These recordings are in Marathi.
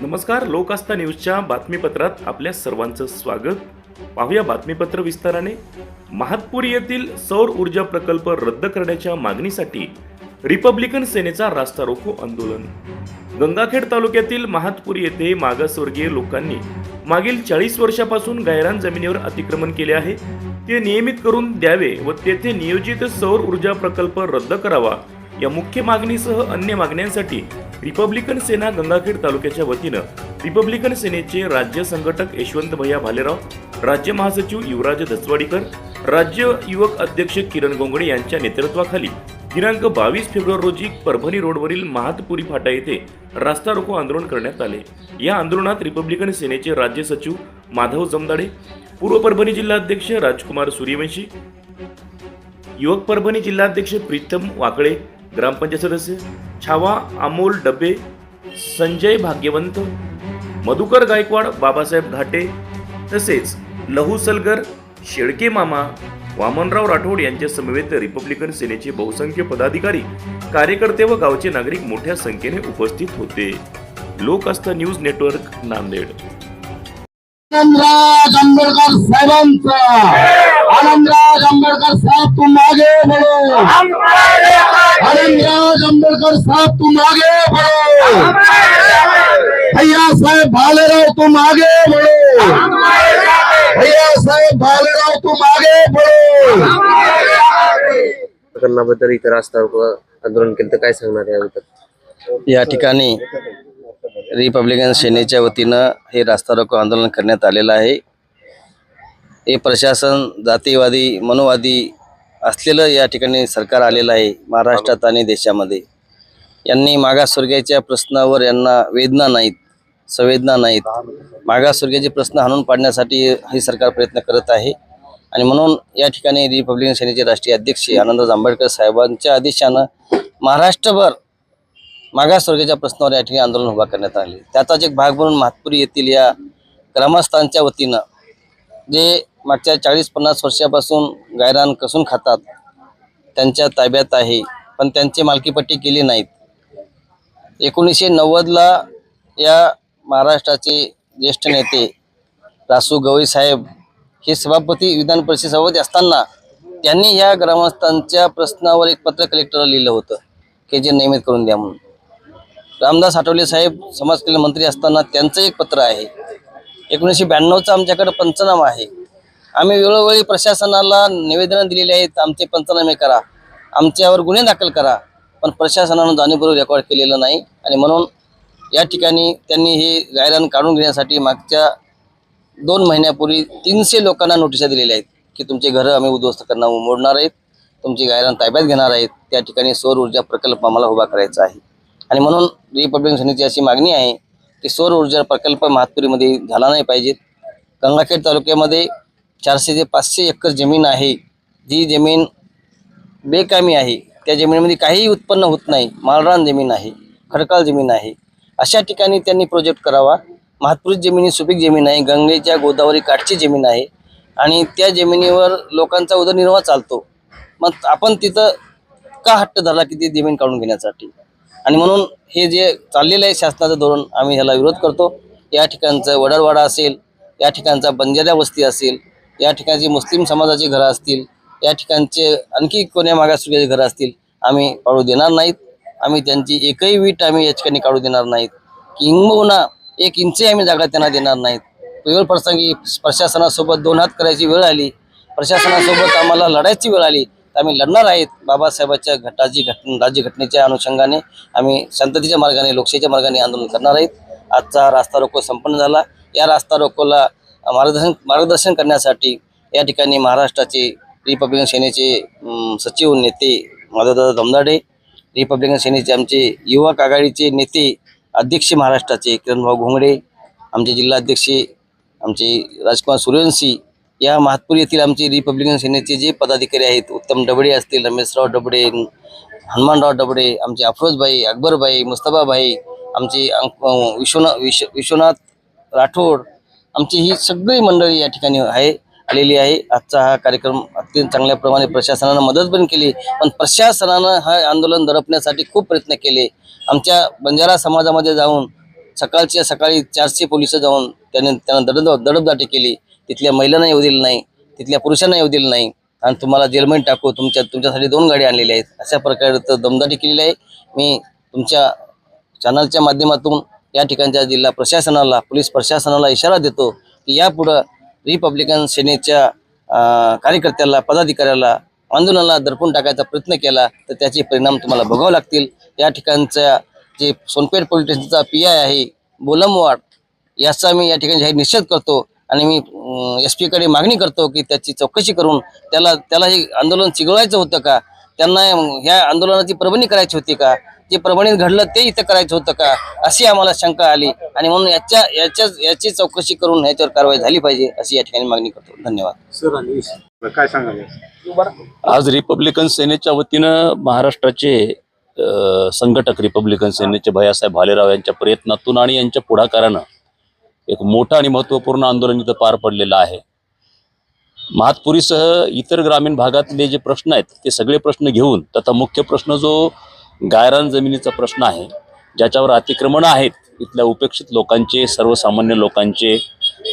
नमस्कार लोकास्ता न्यूजच्या बातमीपत्रात आपल्या सर्वांचं स्वागत. पाहूया बातमीपत्र विस्ताराने. महातपूर येथील सौर ऊर्जा प्रकल्प रद्द करण्याच्या मागणीसाठी रिपब्लिकन सेनेचा रास्ता रोको आंदोलन. गंगाखेड तालुक्यातील महातपूर येथे मागासवर्गीय लोकांनी मागील चाळीस वर्षापासून गायरान जमिनीवर अतिक्रमण केले आहे. ते नियमित करून द्यावे व तेथे नियोजित सौर ऊर्जा प्रकल्प रद्द करावा या मुख्य मागणीसह अन्य मागण्यांसाठी रिपब्लिकन सेना गंगाखेड तालुक्याच्या वतीनं रिपब्लिकन सेनेचे राज्य संघटक यशवंत भैया भालेराव राज्य महासचिव युवराज दसवाडीकर राज्य युवक अध्यक्ष किरण गोंगडे यांच्या नेतृत्वाखाली दिनांक बावीस फेब्रुवारी रोजी परभणी रोडवरील महातपुरी फाटा येथे रास्ता रोको आंदोलन करण्यात आले. या आंदोलनात रिपब्लिकन सेनेचे राज्य सचिव माधव जमदाडे पूर्व परभणी जिल्हाध्यक्ष राजकुमार सूर्यवंशी युवक परभणी जिल्हाध्यक्ष प्रीतम वाकळे ग्रामपंचायत सदस्य छावा अमोल डबे संजय भाग्यवंत मधुकर गायकवाड बाबासाहेब घाटे तसेच लहू सलगर शेळके मामा वामनराव राठोड यांच्या समवेत रिपब्लिकन सेनेचे बहुसंख्य पदाधिकारी कार्यकर्ते व गावचे नागरिक मोठ्या संख्येने उपस्थित होते. लोक आस्था न्यूज नेटवर्क नांदेड. आनंदराज आंबेडकर साहेबांचा. आनंदराज आंबेडकर साहब तुम आगे आनंदराज आंबेडकर साहब तुम आगे बढ़ो भैया साहेब भालेराव तुम आगे बढ़ो भैया साहेब भालेराव तुम आगे बढ़ो प्रकरणाबद्दल इथं रास्ता रोको आंदोलन केलं तर काय सांगणार याबद्दल या ठिकाणी रिपब्लिकन सेनेच्या वतीनं हे रास्ता रोको आंदोलन करण्यात आलेलं आहे. हे प्रशासन जातीवादी मनोवादी असलेलं या ठिकाणी सरकार आलेलं आहे महाराष्ट्रात आणि देशामध्ये. यांनी मागासवर्गीयाच्या प्रश्नावर यांना वेदना नाहीत संवेदना नाहीत. मागासवर्गीयाचे प्रश्न हाणून पाडण्यासाठी हे सरकार प्रयत्न करत आहे. आणि म्हणून या ठिकाणी रिपब्लिकन सेनेचे राष्ट्रीय अध्यक्ष आनंदराज आंबेडकर साहेबांच्या आदेशानं महाराष्ट्रभर मागासवर्गीयाच्या प्रश्नावर या ठिकाणी आंदोलन उभा करण्यात आले. त्याचाच एक भाग म्हणून महातपुरी येथील या ग्रामस्थांच्या वतीनं जे मागच्या चाळीस पन्नास वर्षापासून गायरान कसून खातात? त्यांच्या ताब्यात आहे पण त्यांची मालकीपट्टी केली नाहीत. एकोणीसशे नव्वदला या महाराष्ट्राचे ज्येष्ठ नेते रासू गवई साहेब हे सभापती विधान परिषद सभापती असताना त्यांनी या ग्रामस्थांच्या प्रश्नावर एक पत्र कलेक्टरला लिहिलं होतं की जे नियमित करून द्या म्हणून. रामदास आठवले साहेब समाज कल्याण मंत्री असताना त्यांचं एक पत्र आहे. एकोणीसशे ब्याण्णवचा आमच्याकडे पंचनामा आहे. आम्ही वेळोवेळी प्रशासनाला निवेदनं दिलेली आहेत आमचे पंचनामे करा. आमच्यावर गुन्हे दाखल करा. पण प्रशासनानं जाणीवपूर्वक रेकॉर्ड केलेलं नाही. आणि म्हणून या ठिकाणी त्यांनी हे गायरान काढून घेण्यासाठी मागच्या दोन महिन्यापूर्वी तीनशे लोकांना नोटिसा दिलेल्या आहेत की तुमचे घरं आम्ही उद्ध्वस्त करणार मोडणार आहेत. तुमची गायरान ताब्यात घेणार आहेत. त्या ठिकाणी सौर ऊर्जा प्रकल्प आम्हाला उभा करायचा आहे. आणि म्हणून रिपब्लिकन सेनेची अशी मागणी आहे की सौर ऊर्जा प्रकल्प महातपुरीमध्ये झाला नाही पाहिजेत. गंगाखेड तालुक्यामध्ये चारशे ते पाचशे एकर जमीन आहे. जी जमीन बेकामी आहे. त्या जमिनीमध्ये काहीही उत्पन्न होत नाही. मालरान जमीन आहे. खडकाळ जमीन आहे. अशा ठिकाणी त्यांनी प्रोजेक्ट करावा. महातपुरी जमिनी सुपीक जमीन आहे. गंगेच्या गोदावरी काठची जमीन आहे. आणि त्या जमिनीवर लोकांचा उदरनिर्वाह चालतो. मग आपण तिथं का हट्ट धरला की ती जमीन काढून घेण्यासाठी? आणि म्हणून हे जे चाललेलं आहे शासनाचं धोरण आम्ही ह्याला विरोध करतो. या ठिकाणचं वडरवाडा असेल या ठिकाणचा बंजाऱ्या वस्ती असेल या ठिकाणची मुस्लिम समाजाची घरं असतील या ठिकाणचे आणखी कोण्या मागासवर्गीय घरं असतील आम्ही काढू देणार नाहीत. आम्ही त्यांची एकही वीट आम्ही या ठिकाणी काढू देणार नाहीत. किंबहुना एक इंचही आम्ही जागा त्यांना देणार नाहीत. वेळ प्रसंगी प्रशासनासोबत दोन हात करायची वेळ आली. प्रशासनासोबत आम्हाला लढायची वेळ आली. तर आम्ही लढणार आहेत. बाबासाहेबांच्या घटाची घटना राज्य घटनेच्या अनुषंगाने आम्ही शांततेच्या मार्गाने लोकशाहीच्या मार्गाने आंदोलन करणार आहेत. आजचा रास्ता रोको संपन्न झाला. या रास्ता रोकोला मार्गदर्शन मार्गदर्शन करण्यासाठी या ठिकाणी महाराष्ट्राचे रिपब्लिकन सेनेचे सचिव नेते माधवदादा दमदाडे रिपब्लिकन सेनेचे आमचे युवक आघाडीचे नेते अध्यक्ष महाराष्ट्राचे किरणभाऊ घोंगडे आमचे जिल्हाध्यक्ष आमचे राजकुमार सूर्यवंशी या महातपूर येथील आमचे रिपब्लिकन सेनेचे जे पदाधिकारी आहेत उत्तम डबडे असतील रमेशराव डबडे हनुमानराव डबडे आमचे अफरोजभाई अकबरभाई मुस्तफाभाई आमचे अंक- विश्वनाथ विश्व विश्वनाथ राठोड आमची ही सगळी मंडळी या ठिकाणी आहे आलेली आहे. आजचा हा कार्यक्रम अत्यंत चांगल्या प्रमाणे प्रशासनानं मदत पण केली पण प्रशासनानं हा आंदोलन दडपण्यासाठी खूप प्रयत्न केले. आमच्या बंजारा समाजामध्ये जाऊन सकाळच्या सकाळी चारशे पोलीस जाऊन त्याने त्यांना दडप दडपदाटी केली. तिथल्या महिलांना येऊ दिलं नाही तिथल्या पुरुषांना येऊ दिलं नाही. आणि तुम्हाला जेलमध्ये टाकू तुमच्या तुमच्यासाठी दोन गाड्या आणलेल्या आहेत. अशा प्रकारे तर दमदाटी केलेली आहे. मी तुमच्या चॅनलच्या माध्यमातून या ठिकाणच्या जिल्हा प्रशासनाला पोलीस प्रशासनाला इशारा देतो की यापुढं रिपब्लिकन सेनेच्या कार्यकर्त्याला पदाधिकाऱ्याला आंदोलनाला दडपून टाकायचा प्रयत्न केला तर त्याचे परिणाम तुम्हाला भोगावे लागतील. या ठिकाणच्या जे सोनपेठ पोलीस स्टेशनचा पी आय आहे बोलमवाड याचा मी या ठिकाणी जाहीर निषेध करतो आणि मी एस पीकडे मागणी करतो की त्याची चौकशी करून त्याला त्याला हे आंदोलन चिघळवायचं होतं का? त्यांना ह्या आंदोलनाची परभणी करायची होती का? जे परभणीत घडलं ते इथं करायचं होतं का? अशी आम्हाला शंका आली. आणि म्हणून याच्या याच्या याची चौकशी करून ह्याच्यावर कारवाई झाली पाहिजे अशी या ठिकाणी मागणी करतो. धन्यवाद. काय सांगाल आज रिपब्लिकन सेनेच्या वतीनं महाराष्ट्राचे संघटक रिपब्लिकन सेनेचे भैयासाहेब भालेराव यांच्या प्रयत्नातून आणि यांच्या पुढाकारानं एक मोठं आणि महत्त्वपूर्ण आंदोलन इथं पार पडलेलं आहे. महातपुरीसह इतर ग्रामीण भागातले जे प्रश्न आहेत ते सगळे प्रश्न घेऊन तथा मुख्य प्रश्न जो गायरान जमिनीचा प्रश्न आहे. ज्याच्यावर अतिक्रमण आहेत इथल्या उपेक्षित लोकांचे सर्वसामान्य लोकांचे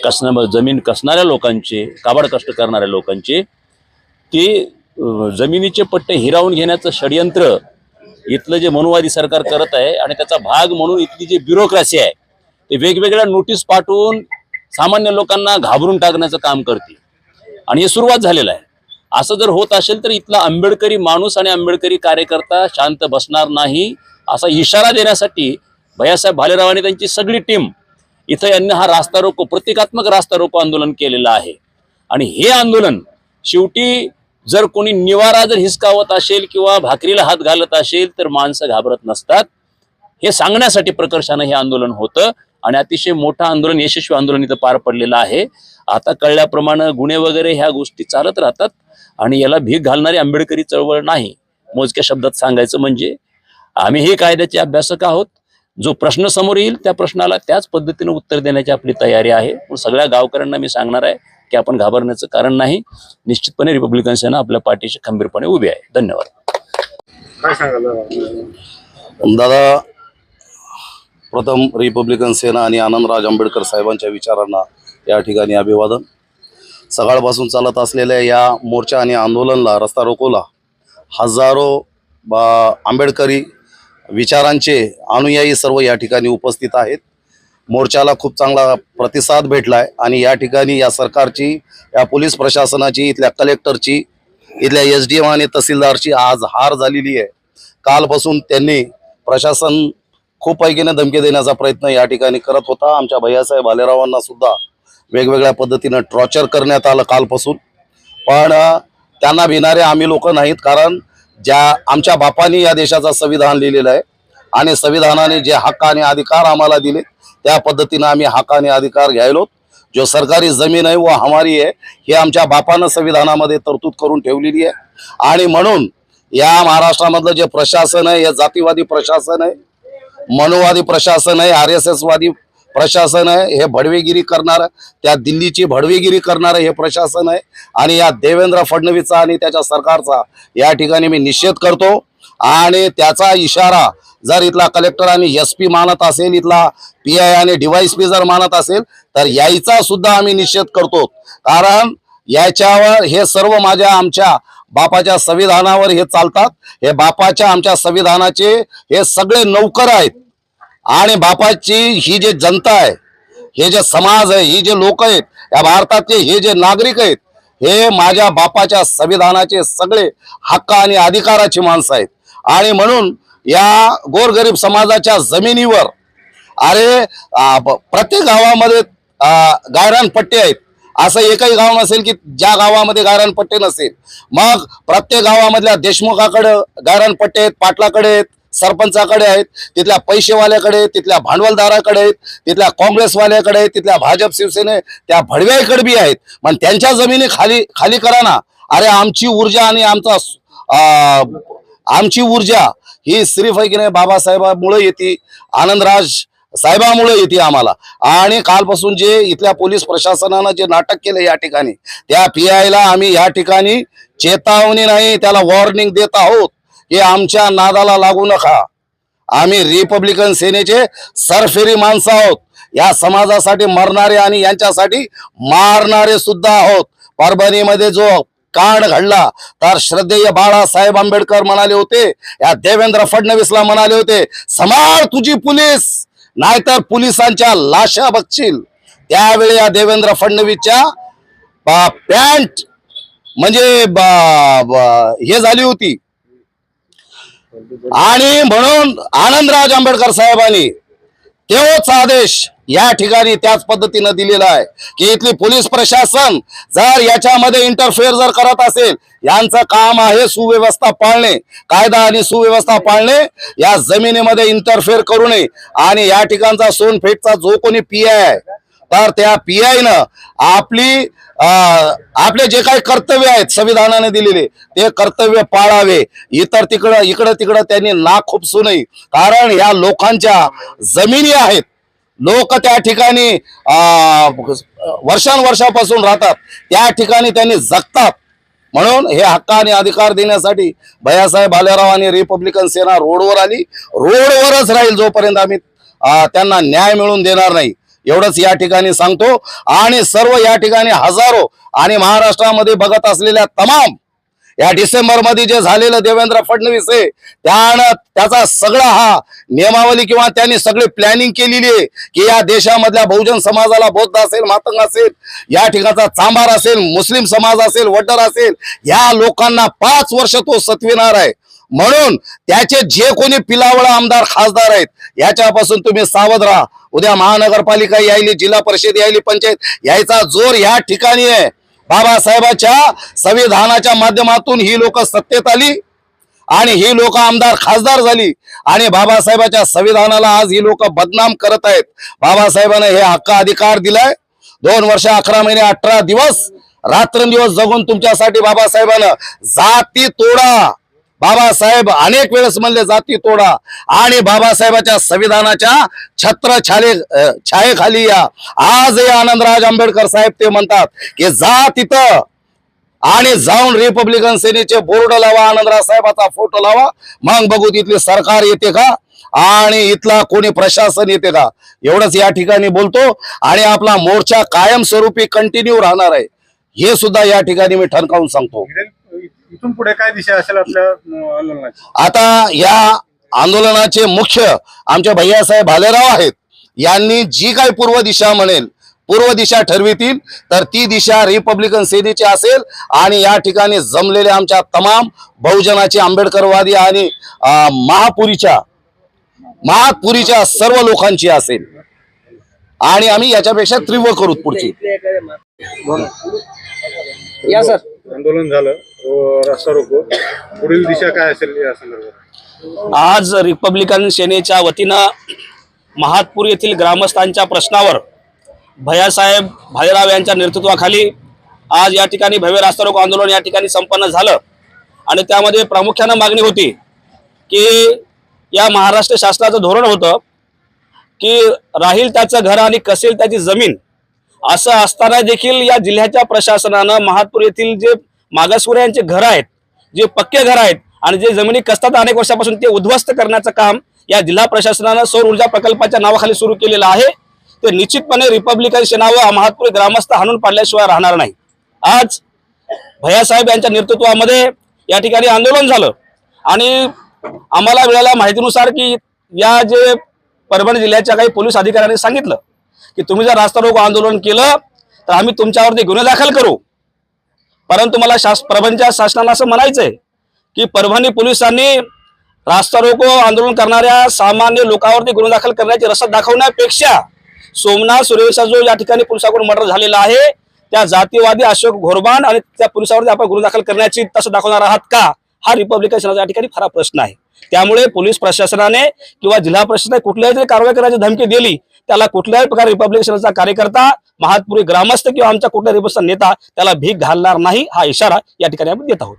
कसण्या जमीन कसणाऱ्या लोकांचे काबाड कष्ट करणाऱ्या लोकांचे ते जमिनीचे पट्टे हिरावून घेण्याचं षडयंत्र इथलं जे मनुवादी सरकार करत आहे आणि त्याचा भाग म्हणून इथली जी ब्युरोक्रेसी आहे ते वेगवेगळ्या नोटीस पाठवून सामान्य लोकांना घाबरून टाकण्याचं काम करते. आणि हे सुरुवात झालेलं आहे. असं जर होत असेल तर इथला आंबेडकरी माणूस आणि आंबेडकरी कार्यकर्ता शांत बसणार नाही असा इशारा देण्यासाठी भैयासाहेब भालेराव आणि त्यांची सगळी टीम इथं यांनी हा रास्ता रोको प्रतिकात्मक रास्ता रोको आंदोलन केलेलं आहे. आणि हे आंदोलन शेवटी जर कोणी निवारा जर हिसकावत असेल किंवा भाकरीला हात घालत असेल तर माणसं घाबरत नसतात. हे सांगण्यासाठी प्रकर्षानं हे आंदोलन होतं आणि अतिशय मोठं आंदोलन यशस्वी आंदोलन इथं पार पडलेलं आहे. आता कळल्याप्रमाणे गुन्हे वगैरे ह्या गोष्टी चालत राहतात. आणि याला भीक घालणारी आंबेडकरी चळवळ नाही. मोजक्या शब्दात सांगायचं म्हणजे आम्ही हे कायद्याचे अभ्यासक आहोत. जो प्रश्न समोर येईल त्या प्रश्नाला त्याच पद्धतीने उत्तर देण्याची आपली तयारी आहे. पण सगळ्या गावकऱ्यांना मी सांगणार आहे की आपण घाबरण्याचं कारण नाही. निश्चितपणे रिपब्लिकन सेना आपल्या पाठीशी खंबीरपणे उभी आहे. धन्यवाद. काय सांगाल? दादा प्रथम रिपब्लिकन सेना आणि आनंदराज आंबेडकर साहेबांच्या विचारांना या ठिकाणी अभिवादन. सकाळपासून चालत असलेल्या या मोर्चा आणि आंदोलनला रस्ता रोकोला हजारो बा आंबेडकरी विचारांचे अनुयायी सर्व या ठिकाणी उपस्थित आहेत. मोर्चाला खूप चांगला प्रतिसाद भेटला आहे आणि या ठिकाणी या सरकारची या पोलीस प्रशासनाची इथल्या कलेक्टरची इथल्या एस डी एम आणि तहसीलदारची आज हार झालेली आहे. कालपासून त्यांनी प्रशासन खूप पैकीने धमकी देण्याचा प्रयत्न या ठिकाणी करत होता. आमच्या भैयासाहेब भालेरावांना सुद्धा वेगवेगळ्या पद्धतीनं ट्रॉचर करण्यात आलं कालपासून. पण त्यांना भिणारे आम्ही लोक नाहीत कारण ज्या आमच्या बापांनी या देशाचा संविधान लिहिलेलं आहे आणि संविधानाने जे हक्क आणि अधिकार आम्हाला दिले त्या पद्धतीनं आम्ही हक्क आणि अधिकार घ्यायलो. जो सरकारी जमीन आहे व हमारी आहे. हे आमच्या बापानं संविधानामध्ये तरतूद करून ठेवलेली आहे. आणि म्हणून या महाराष्ट्रामधलं जे प्रशासन आहे हे जातीवादी प्रशासन आहे मनोवादी प्रशासन आहे आर एस एसवादी प्रशासन आहे हे भडवेगिरी करणार त्या दिल्लीची भडवेगिरी करणारं हे प्रशासन आहे. आणि या देवेंद्र फडणवीसचा आणि त्याच्या सरकारचा या ठिकाणी मी निषेध करतो. आणि त्याचा इशारा जर इथला कलेक्टर आणि एस पी मानत असेल इथला पी आय आणि डिवाईस पी जर मानत असेल तर यायचा सुद्धा आम्ही निषेध करतो. कारण याच्यावर हे सर्व माझ्या आमच्या बापाच्या संविधानावर हे चालतात. हे बापाच्या आमच्या संविधानाचे हे सगळे नौकर आहेत. आणि बापाची ही जे जनता आहे हे जे समाज आहे ही जे लोक आहेत या भारतातले हे जे नागरिक आहेत हे माझ्या बापाच्या संविधानाचे सगळे हक्क आणि अधिकाराची माणसं आहेत. आणि म्हणून या गोरगरीब समाजाच्या जमिनीवर अरे प्रत्येक गावामध्ये आ, आहेत. असं एकही गाव नसेल की ज्या गावामध्ये गायरानपट्टे नसेल. मग प्रत्येक गावामधल्या देशमुखाकडं गायरानपट्टे आहेत पाटलाकडे आहेत सरपंचाकडे आहेत तिथल्या पैसेवाल्याकडे तिथल्या भांडवलदाराकडे आहेत तिथल्या काँग्रेसवाल्याकडे आहेत तिथल्या भाजप शिवसेने त्या भडव्याकडे बी आहेत. पण त्यांच्या जमिनी खाली खाली करा ना. अरे आमची ऊर्जा आणि आमचा आमची ऊर्जा ही सिर्फ आहे की नाही बाबासाहेबामुळे येते आनंदराज साहेबामुळे येते आम्हाला. आणि कालपासून जे इथल्या पोलीस प्रशासनानं जे नाटक केलं या ठिकाणी त्या पी आयला आम्ही या ठिकाणी चेतावणी नाही त्याला वॉर्निंग देत आहोत. की आमच्या नादाला लागू नका. आम्ही रिपब्लिकन सेनेचे सरफेरी माणसं आहोत. या समाजासाठी मरणारे आणि यांच्यासाठी मारणारे सुद्धा आहोत. परभणीमध्ये जो कांड घडला तर श्रद्धेय बाळासाहेब आंबेडकर म्हणाले होते या देवेंद्र फडणवीसला म्हणाले होते समार तुझी पोलीस नाहीतर पोलिसांच्या लाशा बघशील. त्यावेळी या देवेंद्र फडणवीसच्या पॅन्ट म्हणजे हे झाली होती. आणि म्हणून आनंदराज आंबेडकर साहेबांनी तेवच आदेश या ठिकाणी त्याच पद्धतीनं दिलेला आहे की इथली पोलीस प्रशासन जर याच्यामध्ये इंटरफेअर जर करत असेल यांचं काम आहे सुव्यवस्था पाळणे कायदा आणि सुव्यवस्था पाळणे या जमिनीमध्ये इंटरफेअर करू नये. आणि या ठिकाणचा सोनफेटचा जो कोणी पी आहे तर त्या पी आयनं आपली आपले जे काही कर्तव्य आहेत संविधानाने दिलेले ते कर्तव्य पाळावे. इतर तिकडं इकडं तिकडं त्यांनी नाक खुपसू नये. कारण या लोकांच्या जमिनी आहेत. लोक त्या ठिकाणी वर्षानुवर्षापासून राहतात. त्या ठिकाणी त्यांनी जगतात. म्हणून हे हक्क आणि अधिकार देण्यासाठी भैयासाहेब भालेराव आणि रिपब्लिकन सेना रोडवर आली. रोडवरच राहील जोपर्यंत आम्ही त्यांना न्याय मिळवून देणार नाही. एवढंच या ठिकाणी सांगतो. आणि सर्व या ठिकाणी हजारो आणि महाराष्ट्रामध्ये बघत असलेल्या तमाम या डिसेंबरमध्ये जे झालेलं देवेंद्र फडणवीस आहे त्यानं त्याचा सगळा हा नियमावली किंवा त्यांनी सगळी प्लॅनिंग केलेली आहे की या देशामधल्या बहुजन समाजाला बौद्ध असेल मातंग असेल या ठिकाणचा चांभार असेल मुस्लिम समाज असेल वडर असेल या लोकांना पाच वर्ष तो सत्विणार आहे. म्हणून त्याचे जे कोणी पिलावळा आमदार खासदार आहेत याच्यापासून तुम्ही सावध राहा. उद्या महानगरपालिका यायली जिल्हा परिषद यायली पंचायत यायचा जोर या ठिकाणी आहे. बाबासाहेबाच्या संविधानाच्या माध्यमातून ही लोक सत्तेत आली आणि ही लोक आमदार खासदार झाली आणि बाबासाहेबाच्या संविधानाला आज ही लोक बदनाम करत आहेत. बाबासाहेबांना हे हक्क अधिकार दिलाय. दोन वर्ष अकरा महिने अठरा दिवस रात्रंदिवस जगून तुमच्यासाठी बाबासाहेबानं जाती तोडा. बाबासाहेब अनेक वेळेस म्हणले जाती तोडा आणि बाबासाहेबाच्या संविधानाच्या छत्र छाले छायेखाली या. आजही आनंदराज आंबेडकर साहेब ते म्हणतात की जा तिथं आणि जाऊन रिपब्लिकन सेनेचे बोर्ड लावा आनंदराज साहेबाचा फोटो लावा. मग बघू तिथले सरकार येते का आणि इथला कोणी प्रशासन येते का? एवढंच या ठिकाणी बोलतो आणि आपला मोर्चा कायमस्वरूपी कंटिन्यू राहणार आहे. हे सुद्धा या ठिकाणी मी ठणकावून सांगतो. इथून पुढे काय दिशा असेल आपल्या अं, आंदोलनाची? आता या आंदोलनाचे मुख्य आमचे भैयासाहेब भालेराव आहेत. यांनी जी काही पूर्व दिशा म्हणेल पूर्व दिशा ठरवितील तर ती दिशा रिपब्लिकन सेनेची असेल आणि या ठिकाणी जमलेल्या आमच्या तमाम बहुजनाची आंबेडकरवादी आणि अं, महापुरीच्या महापुरीच्या सर्व लोकांची असेल. आणि आम्ही याच्यापेक्षा तीव्र करू पुढची. या सर. आंदोलन झालं रस्ता रोको. पुढील दिशा काय असेल या संदर्भात? आज रिपब्लिकन सेनेच्या वतीनं महातपूर येथील ग्रामस्थांच्या प्रश्नावर भैयासाहेब भालेराव यांच्या नेतृत्वाखाली आज या ठिकाणी भव्य रास्ता रोको आंदोलन या ठिकाणी संपन्न झालं. आणि त्यामध्ये प्रामुख्यानं मागणी होती की या महाराष्ट्र शासनाचं धोरण होतं की राहील त्याचं घर आणि कसेल त्याची जमीन असं असताना देखील या जिल्ह्याच्या प्रशासनानं महातपूर येथील जे मागासवर्यांचे घर आहेत जे पक्के घर आहेत आणि जे जमिनी कसतात अनेक वर्षापासून ते उद्ध्वस्त करण्याचं काम या जिल्हा प्रशासनानं सौर ऊर्जा प्रकल्पाच्या नावाखाली सुरू केलेलं आहे. ते निश्चितपणे रिपब्लिकन सेना व महातपूर ग्रामस्थ हाणून पाडल्याशिवाय राहणार नाही. आज भैयासाहेब यांच्या नेतृत्वामध्ये या ठिकाणी आंदोलन झालं आणि आम्हाला मिळाल्या माहितीनुसार की या जे परभणी जिल्ह्याच्या काही पोलीस अधिकाऱ्यांनी सांगितलं की तुम्ही जर रास्ता रोको आंदोलन केलं तर आम्ही तुमच्यावरती गुन्हे दाखल करू. परंतु मला शास परभणीच्या शासनाला असं म्हणायचंय की परभणी पोलिसांनी रास्ता रोको आंदोलन करणाऱ्या सामान्य लोकांवरती गुन्हे दाखल करण्याची रसद दाखवण्यापेक्षा सोमनाथ सुरेशा जो या ठिकाणी पोलिसाकडून मर्डर झालेला आहे. त्या जातीवादी अशोक घोरबान आणि त्या पोलिसावरती आपण गुन्हे दाखल करण्याची तसं दाखवणार आहात का? हा रिपब्लिकन या ठिकाणी खरा प्रश्न आहे. त्यामुळे पोलीस प्रशासनाने किंवा जिल्हा प्रशासनाने कुठल्याही तरी कारवाई करण्याची धमकी दिली त्याला कुठल्याही प्रकारे रिपब्लिकनचा कार्यकर्ता महातपुरी ग्रामस्थ किंवा आमचा कुठल्या रिपब्लिकन नेता त्याला भीक घालणार नाही हा इशारा या ठिकाणी आपण देत आहोत.